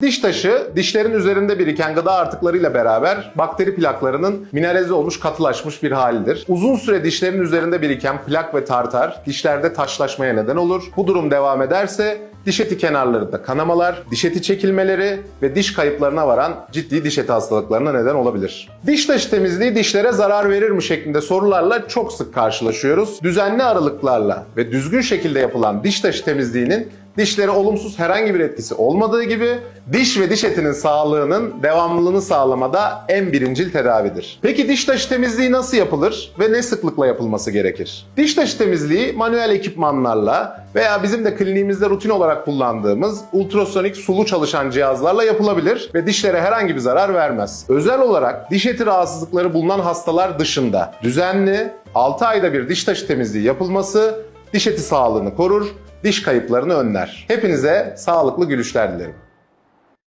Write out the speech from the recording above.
Diş taşı, dişlerin üzerinde biriken gıda artıklarıyla beraber bakteri plaklarının mineralize olmuş, katılaşmış bir halidir. Uzun süre dişlerin üzerinde biriken plak ve tartar dişlerde taşlaşmaya neden olur. Bu durum devam ederse diş eti kenarlarında kanamalar, diş eti çekilmeleri ve diş kayıplarına varan ciddi diş eti hastalıklarına neden olabilir. Diş taşı temizliği dişlere zarar verir mi şeklinde sorularla çok sık karşılaşıyoruz. Düzenli aralıklarla ve düzgün şekilde yapılan diş taşı temizliğinin dişlere olumsuz herhangi bir etkisi olmadığı gibi diş ve diş etinin sağlığının devamlılığını sağlamada en birincil tedavidir. Peki diş taşı temizliği nasıl yapılır ve ne sıklıkla yapılması gerekir? Diş taşı temizliği manuel ekipmanlarla veya bizim de kliniğimizde rutin olarak kullandığımız ultrasonik sulu çalışan cihazlarla yapılabilir ve dişlere herhangi bir zarar vermez. Özel olarak diş eti rahatsızlıkları bulunan hastalar dışında düzenli 6 ayda bir diş taşı temizliği yapılması diş eti sağlığını korur, diş kayıplarını önler. Hepinize sağlıklı gülüşler dilerim.